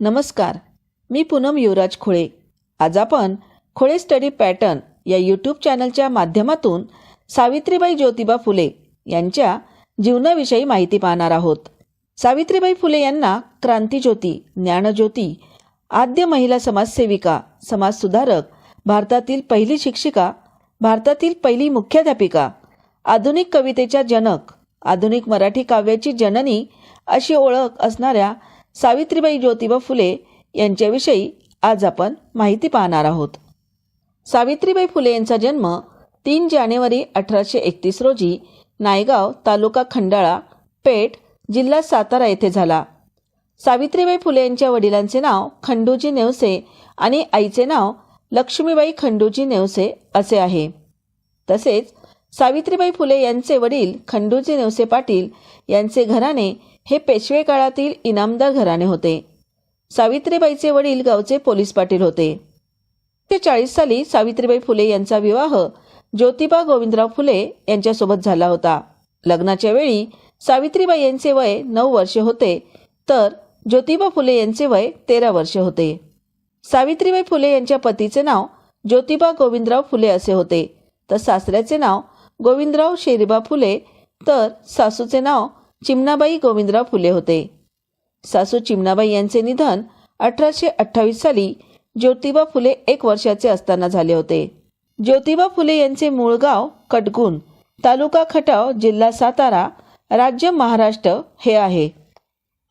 नमस्कार मी पूनम युवराज खोळे. आज आपण खोळे स्टडी पॅटर्न या यूट्यूब चॅनलच्या माध्यमातून सावित्रीबाई ज्योतिबा फुले यांच्या जीवनाविषयी माहिती पाहणार आहोत. सावित्रीबाई फुले यांना क्रांतीज्योती ज्ञानज्योती आद्य महिला समाजसेविका समाजसुधारक भारतातील पहिली शिक्षिका भारतातील पहिली मुख्याध्यापिका आधुनिक कवितेच्या जनक आधुनिक मराठी काव्याची जननी अशी ओळख असणाऱ्या सावित्रीबाई ज्योतिबा फुले यांच्याविषयी आज आपण माहिती पाहणार आहोत. सावित्रीबाई फुले यांचा जन्म तीन जानेवारी अठराशे एकतीस रोजी नायगाव तालुका खंडाळा पेठ जिल्हा सातारा येथे झाला. सावित्रीबाई फुले यांच्या वडिलांचे नाव खंडूजी नेवसे आणि आईचे नाव लक्ष्मीबाई खंडूजी नेवसे असे आहे. तसेच सावित्रीबाई फुले यांचे वडील खंडूजी नेवसे पाटील यांचे घराणे हे पेशवे काळातील इनामदार घराणे होते. सावित्रीबाईचे वडील गावचे पोलीस पाटील होते. ते चाळीस साली सावित्रीबाई फुले यांचा विवाह ज्योतिबा गोविंदराव फुले यांच्यासोबत झाला होता. लग्नाच्या वेळी सावित्रीबाई यांचे वय नऊ वर्षे होते तर ज्योतिबा फुले यांचे वय तेरा वर्षे होते. सावित्रीबाई फुले यांच्या पतीचे नाव ज्योतिबा गोविंदराव फुले असे होते. तर सासऱ्याचे नाव गोविंदराव शेरीबा फुले तर सासूचे नाव चिमणाबाई गोविंदराव फुले होते. सासू चिमणाबाई यांचे निधन अठराशे अठ्ठावीस साली ज्योतिबा फुले एक वर्षाचे असताना झाले होते. ज्योतिबा फुले यांचे मूळ गाव कटगुण तालुका खटाव जिल्हा सातारा राज्य महाराष्ट्र हे आहे.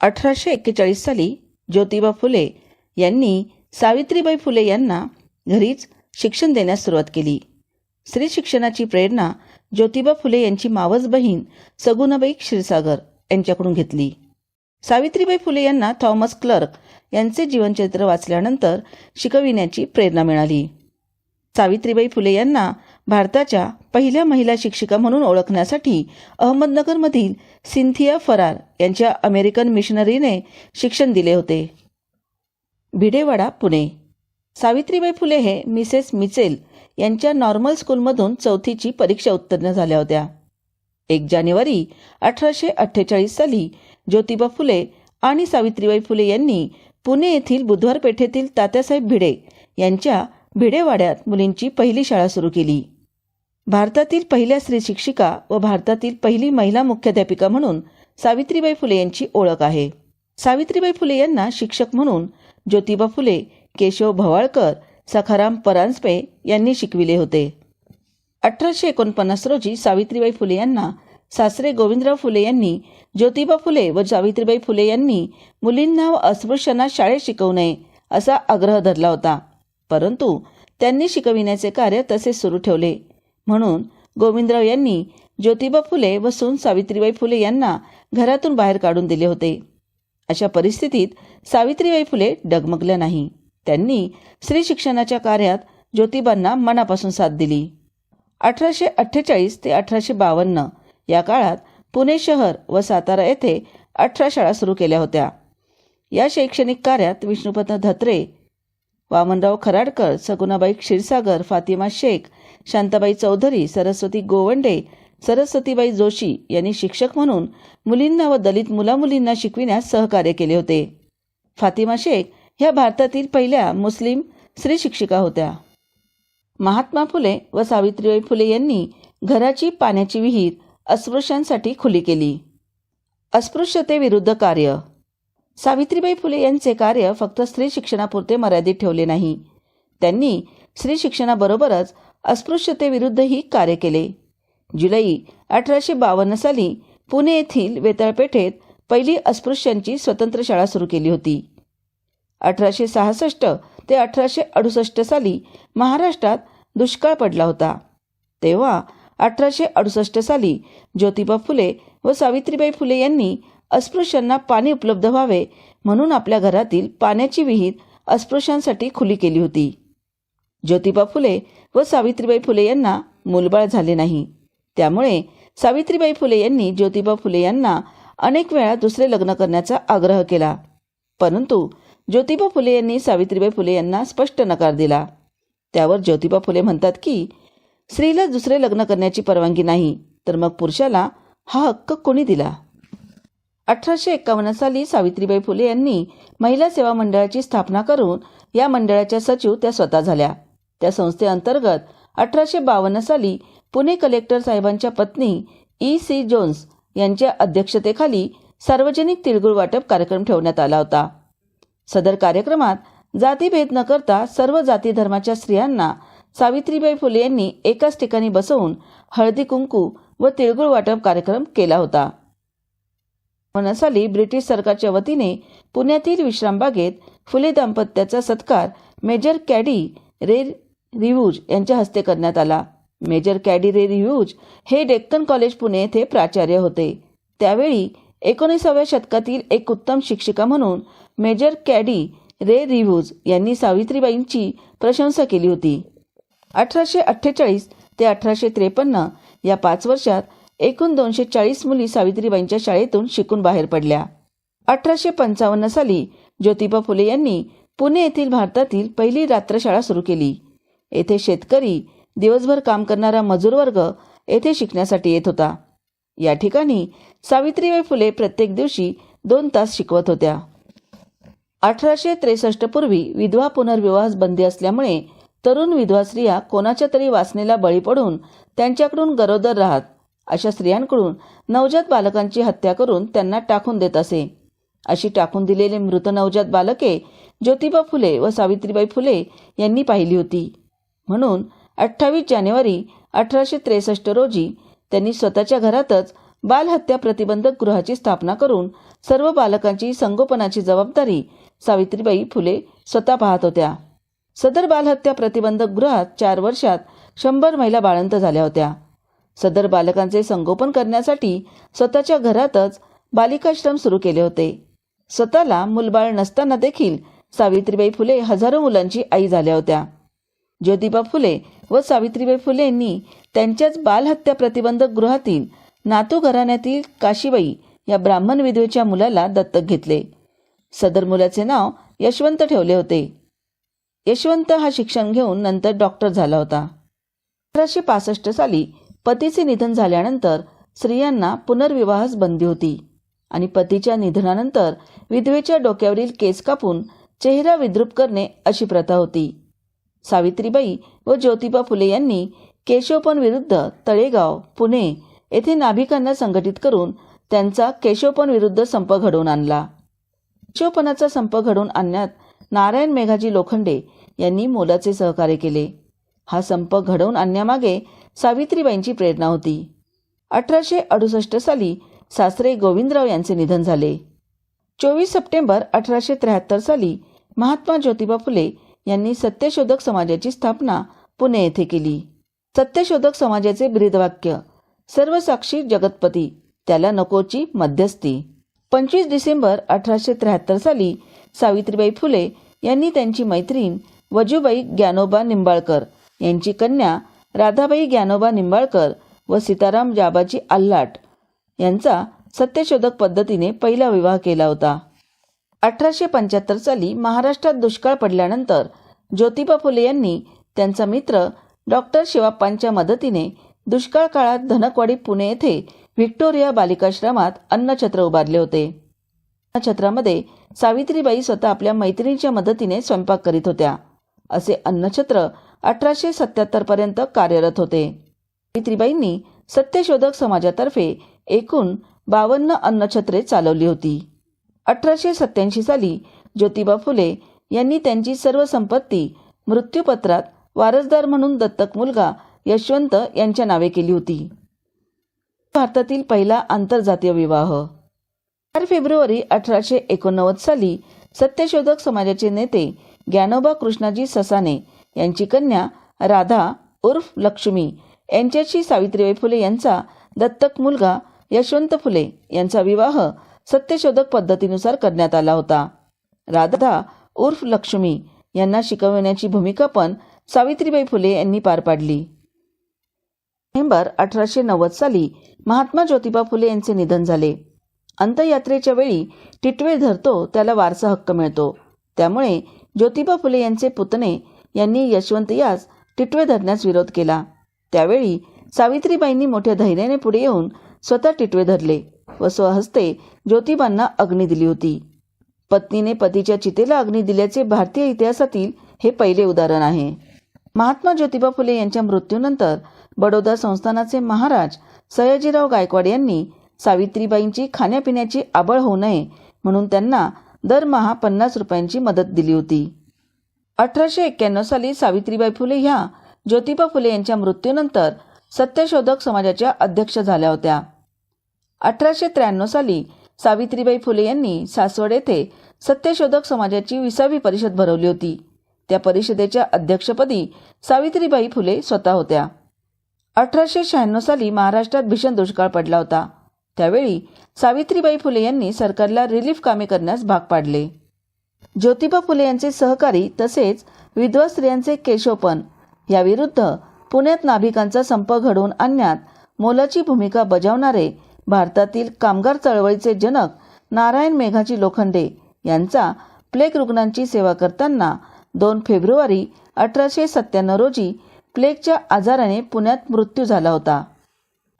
अठराशे एक्केचाळीस साली ज्योतिबा फुले यांनी सावित्रीबाई फुले यांना घरीच शिक्षण देण्यास सुरुवात केली. स्त्री शिक्षणाची प्रेरणा ज्योतिबा फुले यांची मावस बहीण सगुणाबाई क्षीरसागर यांच्याकडून घेतली. सावित्रीबाई फुले यांना थॉमस क्लर्क यांचे जीवनचरित्र वाचल्यानंतर शिकविण्याची प्रेरणा मिळाली. सावित्रीबाई फुले यांना भारताच्या पहिल्या महिला शिक्षिका म्हणून ओळखण्यासाठी अहमदनगरमधील सिंथिया फरार यांच्या अमेरिकन मिशनरीने शिक्षण दिले होते. भिडेवाडा पुणे. सावित्रीबाई फुले हे मिसेस मिचेल यांच्या नॉर्मल स्कूलमधून चौथीची परीक्षा उत्तीर्ण झाल्या होत्या. एक जानेवारी अठराशे अठ्ठेचाळीस साली ज्योतिबा फुले आणि सावित्रीबाई फुले यांनी पुणे येथील बुधवार पेठेतील तात्यासाहेब भिडे यांच्या भिडेवाड्यात मुलींची पहिली शाळा सुरू केली. भारतातील पहिल्या स्त्री शिक्षिका व भारतातील पहिली महिला मुख्याध्यापिका म्हणून सावित्रीबाई फुले यांची ओळख आहे. सावित्रीबाई फुले यांना शिक्षक म्हणून ज्योतिबा फुले केशव भवाळकर सखाराम परांजपे यांनी शिकविले होते. अठराशे एकोणपन्नास रोजी सावित्रीबाई फुले यांना सासरे गोविंदराव फुले यांनी ज्योतिबा फुले व सावित्रीबाई फुले यांनी मुलींना व अस्पृश्यांना शाळेत शिकवू नये असा आग्रह धरला होता. परंतु त्यांनी शिकविण्याचे कार्य तसे सुरू ठेवले. म्हणून गोविंदराव यांनी ज्योतिबा फुले व सून सावित्रीबाई फुले यांना घरातून बाहेर काढून दिले होते. अशा परिस्थितीत सावित्रीबाई फुले डगमगल्या नाही. त्यांनी स्त्री शिक्षणाच्या कार्यात ज्योतिबांना मनापासून साथ दिली. अठराशे अठ्ठेचाळीस ते अठराशे बावन्न या काळात पुणे शहर व सातारा येथे अठरा शाळा सुरू केल्या होत्या. या शैक्षणिक कार्यात विष्णुपत धत्रे वामनराव खराडकर सगुणाबाई क्षीरसागर फातिमा शेख शांताबाई चौधरी सरस्वती गोवंडे सरस्वतीबाई जोशी यांनी शिक्षक म्हणून मुलींना व दलित मुलामुलींना शिकविण्यास सहकार्य केले होते. फातिमा शेख ह्या भारतातील पहिल्या मुस्लिम स्त्री शिक्षिका होत्या. महात्मा फुले व सावित्रीबाई फुले यांनी घराची पाण्याची विहीर अस्पृश्यांसाठी खुली केली. अस्पृश्यतेविरुद्ध कार्य. सावित्रीबाई फुले यांचे कार्य फक्त स्त्री शिक्षणापुरते मर्यादित ठेवले नाही. त्यांनी स्त्री शिक्षणाबरोबरच अस्पृश्यतेविरुद्धही कार्य केले. जुलै अठराशे बावन्न साली पुणे येथील वेताळपेठेत पहिली अस्पृश्यांची स्वतंत्र शाळा सुरू केली होती. अठराशे सहासष्ट ते अठराशे अडुसष्ट साली महाराष्ट्रात दुष्काळ पडला होता. तेव्हा अठराशे अडुसष्ट साली ज्योतिबा फुले व सावित्रीबाई फुले यांनी अस्पृश्यांना पाणी उपलब्ध व्हावे म्हणून आपल्या घरातील पाण्याची विहीर अस्पृश्यांसाठी खुली केली होती. ज्योतिबा फुले व सावित्रीबाई फुले यांना मूलबाळ झाले नाही. त्यामुळे सावित्रीबाई फुले यांनी ज्योतिबा फुले यांना अनेक वेळा दुसरे लग्न करण्याचा आग्रह केला. परंतु ज्योतिबा फुले यांनी सावित्रीबाई फुले यांना स्पष्ट नकार दिला. त्यावर ज्योतिबा फुले म्हणतात की स्त्रीला दुसरे लग्न करण्याची परवानगी नाही तर मग पुरुषाला हा हक्क कोणी दिला? अठराशे एकावन्न साली सावित्रीबाई फुले यांनी महिला सेवा मंडळाची स्थापना करून या मंडळाच्या सचिव त्या स्वतः झाल्या. त्या संस्थेअंतर्गत अठराशे बावन्न साली पुणे कलेक्टर साहेबांच्या पत्नी ई सी जोन्स यांच्या अध्यक्षतेखाली सार्वजनिक तिळगुळ वाटप कार्यक्रम ठेवण्यात आला होता. सदर कार्यक्रमात जातीभेद न करता सर्व जाती धर्माच्या स्त्रियांना सावित्रीबाई फुले यांनी एकाच ठिकाणी बसवून हळदी कुंकू व तिळगुळ वाटप कार्यक्रम केला होता. बावन्न साली ब्रिटिश सरकारच्या वतीने पुण्यातील विश्रामबागेत फुले दाम्पत्याचा सत्कार मेजर कॅडी रे रिव्यूज यांच्या हस्ते करण्यात आला. मेजर कॅडी रे रिव्यूज हे डेक्कन कॉलेज पुणे येथे प्राचार्य होते. त्यावेळी एकोणीसाव्या शतकातील एक उत्तम शिक्षिका म्हणून मेजर कॅडी रे रिव्ह्यूज यांनी सावित्रीबाईंची प्रशंसा केली होती. अठराशे अठ्ठेचाळीस ते अठराशे त्रेपन्न या पाच वर्षात एकूण दोनशे चाळीस मुली सावित्रीबाईंच्या शाळेतून शिकून बाहेर पडल्या. अठराशे पंचावन्न साली ज्योतिबा फुले यांनी पुणे येथील भारतातील पहिली रात्रशाळा सुरू केली. येथे शेतकरी दिवसभर काम करणारा मजूर वर्ग येथे शिकण्यासाठी येत होता. या ठिकाणी सावित्रीबाई फुले प्रत्येक दिवशी दोन तास शिकवत होत्या. अठराशे त्रेसष्ट पूर्वी विधवा पुनर्विवाहास बंदी असल्यामुळे तरुण विधवा स्त्रिया कोणाच्या तरी वासनेला बळी पडून त्यांच्याकडून गरोदर राहत अशा स्त्रियांकडून नवजात बालकांची हत्या करून त्यांना टाकून देत असे. अशी टाकून दिलेले मृत नवजात बालके ज्योतिबा फुले व सावित्रीबाई फुले यांनी पाहिली होती. म्हणून अठ्ठावीस जानेवारी अठराशे त्रेसष्ट रोजी त्यांनी स्वतःच्या घरातच बालहत्या प्रतिबंधक गृहाची स्थापना करून सर्व बालकांची संगोपनाची जबाबदारी सावित्रीबाई फुले स्वतः पाहत होत्या. सदर बालहत्या प्रतिबंधक गृहात चार वर्षात शंभर महिला बाळंत झाल्या होत्या. सदर बालकांचे संगोपन करण्यासाठी स्वतःच्या घरातच बालिकाश्रम सुरू केले होते. स्वतःला मुलबाळ नसताना देखील सावित्रीबाई फुले हजारो मुलांची आई झाल्या होत्या. ज्योतिबा फुले व सावित्रीबाई फुले यांनी त्यांच्याच बालहत्या प्रतिबंधक गृहातील नातू घराण्यातील काशीबाई या ब्राह्मण विधवेच्या मुलाला दत्तक घेतले. सदर मुलाचे नाव यशवंत ठेवले होते. यशवंत हा शिक्षण घेऊन नंतर डॉक्टर झाला होता. अठराशे पासष्ट साली पतीचे निधन झाल्यानंतर स्त्रियांना पुनर्विवाहास बंदी होती आणि पतीच्या निधनानंतर विधवेच्या डोक्यावरील केस कापून चेहरा विद्रूप करणे अशी प्रथा होती. सावित्रीबाई व ज्योतिबा फुले यांनी केशवपन विरुद्ध तळेगाव पुणे येथे नाभिकांना संघटित करून त्यांचा केशवपन विरुद्ध संप घडवून आणला. शिवपणाचा संप घडवून आणण्यात नारायण मेघाजी लोखंडे यांनी मोलाचे सहकार्य केले. हा संप घडवून आणण्यामागे सावित्रीबाईंची प्रेरणा होती. अठराशे अडुसष्ट साली सासरे गोविंदराव यांचे निधन झाले. चोवीस सप्टेंबर अठराशे त्र्याहत्तर साली महात्मा ज्योतिबा फुले यांनी सत्यशोधक समाजाची स्थापना पुणे येथे केली. सत्यशोधक समाजाचे ब्रीदवाक्य सर्वसाक्षी जगतपती त्याला नकोची मध्यस्थी. पंचवीस डिसेंबर अठराशे त्र्याहत्तर साली सावित्रीबाई फुले यांनी त्यांची मैत्रीण वजूबाई ज्ञानोबा निंबाळकर यांची कन्या राधाबाई ज्ञानोबा निंबाळकर व सीताराम जाबाजी आल्हाट यांचा सत्यशोधक पद्धतीने पहिला विवाह केला होता. अठराशे पंच्याहत्तर साली महाराष्ट्रात दुष्काळ पडल्यानंतर ज्योतिबा फुले यांनी त्यांचा मित्र डॉक्टर शिवाप्पांच्या मदतीने दुष्काळ काळात धनकवाडी पुणे येथे व्हिक्टोरिया बालिकाश्रमात अन्नछत्र उभारले होते. अन्नछत्रामध्ये सावित्रीबाई स्वतः आपल्या मैत्रिणीच्या मदतीने स्वयंपाक करीत होत्या. असे अन्नछत्र अठराशे सत्याहत्तर पर्यंत कार्यरत होते. सावित्रीबाईंनी सत्यशोधक समाजातर्फे एकूण बावन्न अन्नछत्रे चालवली होती. अठराशे सत्याऐंशी साली ज्योतिबा फुले यांनी त्यांची सर्व संपत्ती मृत्यूपत्रात वारसदार म्हणून दत्तक मुलगा यशवंत यांच्या नावे केली होती. भारतातील पहिला आंतरजातीय विवाह. चार फेब्रुवारी अठराशे एकोणनव्वद साली सत्यशोधक समाजाचे नेते ज्ञानोबा कृष्णाजी ससाने यांची कन्या राधा उर्फ लक्ष्मी यांच्याशी सावित्रीबाई फुले यांचा दत्तक मुलगा यशवंत फुले यांचा विवाह सत्यशोधक पद्धतीनुसार करण्यात आला होता. राधा उर्फ लक्ष्मी यांना शिकवण्याची भूमिका पण सावित्रीबाई फुले यांनी पार पाडली. नोव्हेंबर अठराशे नव्वद साली महात्मा ज्योतिबा फुले यांचे निधन झाले. अंतयात्रेच्या वेळी टिटवे धरतो त्याला वारसा हक्क मिळतो. त्यामुळे ज्योतिबा फुले यांचे पुतणे यांनी यशवंत यास टिटवे धरण्यास विरोध केला. त्यावेळी सावित्रीबाईंनी मोठ्या धैर्याने पुढे येऊन स्वतः टिटवे धरले व स्वहस्ते ज्योतिबांना अग्नी दिली होती. पत्नीने पतीच्या चितेला अग्नी दिल्याचे भारतीय इतिहासातील हे पहिले उदाहरण आहे. महात्मा ज्योतिबा फुले यांच्या मृत्यूनंतर बडोदा संस्थानाचे महाराज सयाजीराव गायकवाड यांनी सावित्रीबाईंची खाण्यापिण्याची आबळ होऊ नये म्हणून त्यांना दरमहा पन्नास रुपयांची मदत दिली होती. अठराशे एक्क्याण्णव साली सावित्रीबाई फुले ह्या ज्योतिबा फुले यांच्या मृत्यूनंतर सत्यशोधक समाजाच्या अध्यक्ष झाल्या होत्या. अठराशे त्र्याण्णव साली सावित्रीबाई फुले यांनी सासवड येथे सत्यशोधक समाजाची विसावी परिषद भरवली होती. त्या परिषदेच्या अध्यक्षपदी सावित्रीबाई फुले स्वतः होत्या. अठराशे शहाण्णव साली महाराष्ट्रात भीषण दुष्काळ पडला होता. त्यावेळी सावित्रीबाई फुले यांनी सरकारला रिलीफ कामे करण्यास भाग पाडले. ज्योतिबा फुले यांचे सहकारी तसेच विधवा स्त्रियांचे केशवपण याविरुद्ध पुण्यात नाभिकांचा संप घडवून आणण्यात मोलाची भूमिका बजावणारे भारतातील कामगार चळवळीचे जनक नारायण मेघाजी लोखंडे यांचा प्लेग रुग्णांची सेवा करताना दोन फेब्रुवारी अठराशे सत्त्याण्णव रोजी प्लेगच्या आजाराने पुण्यात मृत्यू झाला होता.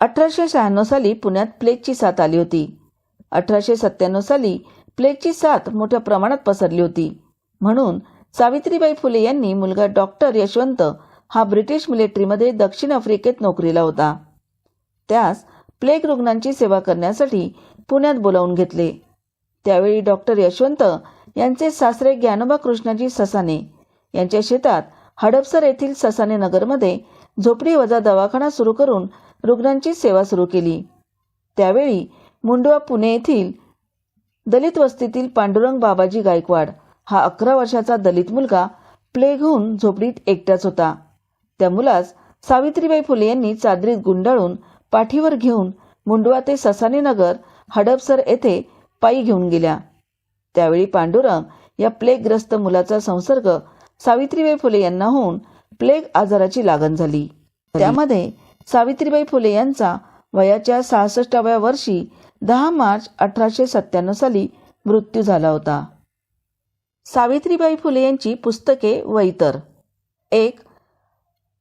अठराशे शहाण्णव साली पुण्यात प्लेगची साथ आली होती. अठराशे सत्त्याण्णव साली प्लेगची साथ मोठ्या प्रमाणात पसरली होती. म्हणून सावित्रीबाई फुले यांनी मुलगा डॉक्टर यशवंत हा ब्रिटिश मिलिटरीमध्ये दक्षिण आफ्रिकेत नोकरीला होता. त्यास प्लेग रुग्णांची सेवा करण्यासाठी पुण्यात बोलावून घेतले. त्यावेळी डॉक्टर यशवंत यांचे सासरे ज्ञानोबा कृष्णाजी ससाने यांच्या शेतात हडपसर येथील ससाने नगरमध्ये झोपडी वजा दवाखाना सुरू करून रुग्णांची सेवा सुरू केली. त्यावेळी मुंडवा पुणे येथील दलित वस्तीतील पांडुरंग बाबाजी गायकवाड हा अकरा वर्षाचा दलित मुलगा प्लेग होऊन झोपडीत एकटाच होता. त्या मुलास सावित्रीबाई फुले यांनी चादरीत गुंडाळून पाठीवर घेऊन मुंडवा ते ससाने नगर हडपसर येथे पायी घेऊन गेल्या. त्यावेळी पांडुरंग या प्लेगग्रस्त मुलाचा संसर्ग सावित्रीबाई फुले यांना होऊन प्लेग आजाराची लागण झाली. त्यामध्ये सावित्रीबाई फुले यांचा वयाच्या सहासष्टाव्या वर्षी दहा मार्च अठराशे सत्त्याण्णव साली मृत्यू झाला होता. सावित्रीबाई फुले यांची पुस्तके व इतर. एक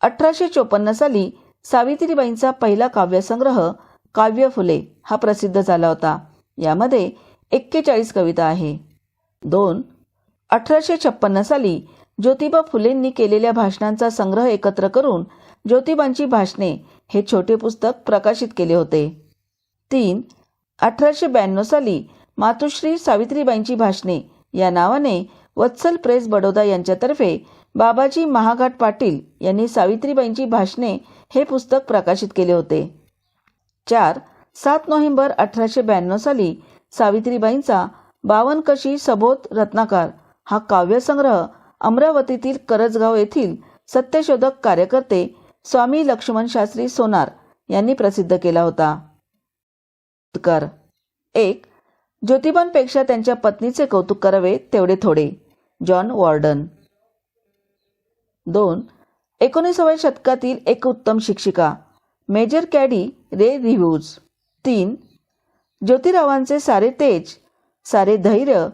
अठराशे चोपन्न साली सावित्रीबाईंचा पहिला काव्यसंग्रह काव्य फुले हा प्रसिद्ध झाला होता. यामध्ये एक्केचाळीस कविता आहे. दोन अठराशे छप्पन्न साली ज्योतिबा फुलेंनी केलेल्या भाषणांचा संग्रह एकत्र करून ज्योतिबांची भाषणे हे छोटे पुस्तक प्रकाशित केले होते. तीन अठराशे ब्याण्णव साली मातुश्री सावित्रीबाईंची भाषणे या नावाने वत्सल प्रेस बडोदा यांच्यातर्फे बाबाजी महाघाट पाटील यांनी सावित्रीबाईंची भाषणे हे पुस्तक प्रकाशित केले होते. चार सात नोव्हेंबर अठराशे ब्याण्णव साली सावित्रीबाईंचा बावनकशी सबोध रत्नाकार हा काव्यसंग्रह अमरावतीतील करजगाव येथील सत्यशोधक कार्यकर्ते स्वामी लक्ष्मण शास्त्री सोनार यांनी प्रसिद्ध केला होता. कर. एक. ज्योतिबांपेक्षा त्यांच्या पत्नीचे कौतुक करावे तेवढे थोडे. John Warden. दोन. एकोणीसाव्या शतकातील एक उत्तम शिक्षिका. मेजर कॅडी रे रिव्ह्यूज. तीन. ज्योतिरावांचे सारे तेज सारे धैर्य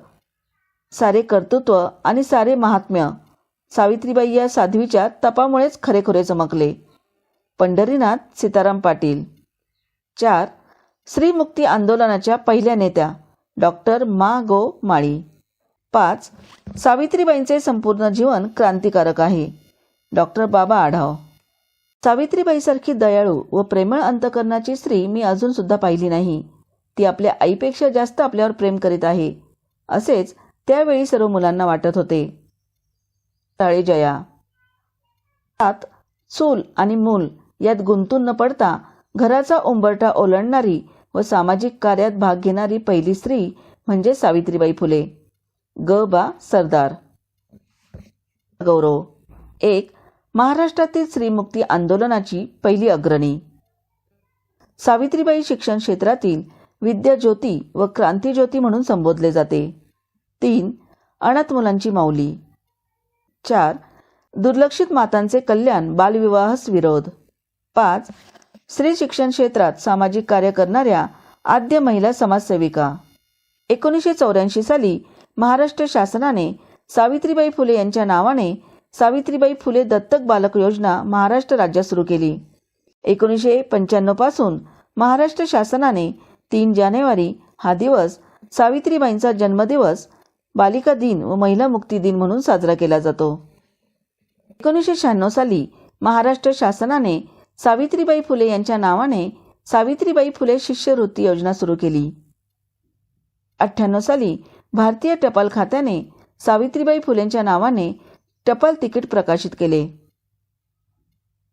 सारे कर्तृत्व आणि सारे महात्म्य सावित्रीबाई या साध्वीच्या तपामुळेच खरेखुरे चमकले. पंढरीनाथ सीताराम पाटील. चार. श्रीमुक्ती आंदोलनाच्या पहिल्या नेत्या डॉक्टर मा. गो. माळी. पाच. सावित्रीबाईंचे संपूर्ण जीवन क्रांतिकारक आहे. डॉक्टर बाबा आढाव. सावित्रीबाईसारखी दयाळू व प्रेमळ अंतकरणाची स्त्री मी अजून सुद्धा पाहिली नाही. ती आपल्या आईपेक्षा जास्त आपल्यावर प्रेम करीत आहे. असेच त्यावेळी सर्व मुलांना वाटत होते. टाळे जया. सात चूल आणि मूल यात गुंतून न पडता घराचा उंबरटा ओलांडणारी व सामाजिक कार्यात भाग घेणारी पहिली स्त्री म्हणजे सावित्रीबाई फुले. ग बा सरदार. गौरव. एक महाराष्ट्रातील स्त्रीमुक्ती आंदोलनाची पहिली अग्रणी. सावित्रीबाई शिक्षण क्षेत्रातील विद्याज्योती व क्रांतीज्योती म्हणून संबोधले जाते. तीन अनाथ मुलांची माऊली. चार दुर्लक्षित मातांचे कल्याण बालविवाहस विरोध. पाच स्त्री शिक्षण क्षेत्रात सामाजिक कार्य करणाऱ्या आद्य महिला समाजसेविका. एकोणीसशे चौऱ्याऐंशी साली महाराष्ट्र शासनाने सावित्रीबाई फुले यांच्या नावाने सावित्रीबाई फुले दत्तक बालक योजना महाराष्ट्र राज्यात सुरू केली. एकोणीसशे पंच्याण्णवपासून महाराष्ट्र शासनाने तीन जानेवारी हा दिवस सावित्रीबाईंचा जन्मदिवस बालिका दिन व महिला मुक्ती दिन म्हणून साजरा केला जातो. एकोणीसशे शहाण्णव साली महाराष्ट्र शासनाने सावित्रीबाई फुले यांच्या नावाने सावित्रीबाई फुले शिष्यवृत्ती योजना सुरू केली. अठ्ठ्याण्णव साली भारतीय टपाल खात्याने सावित्रीबाई फुलेंच्या नावाने टपाल तिकीट प्रकाशित केले.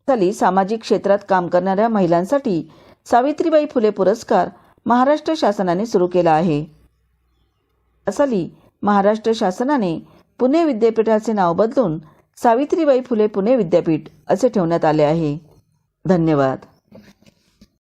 साली सामाजिक क्षेत्रात काम करणाऱ्या महिलांसाठी सावित्रीबाई फुले पुरस्कार महाराष्ट्र शासनाने सुरू केला आहे. साली महाराष्ट्र शासनाने पुणे विद्यापीठाचे नाव बदलून सावित्रीबाई फुले पुणे विद्यापीठ असे ठेवण्यात आले आहे. धन्यवाद.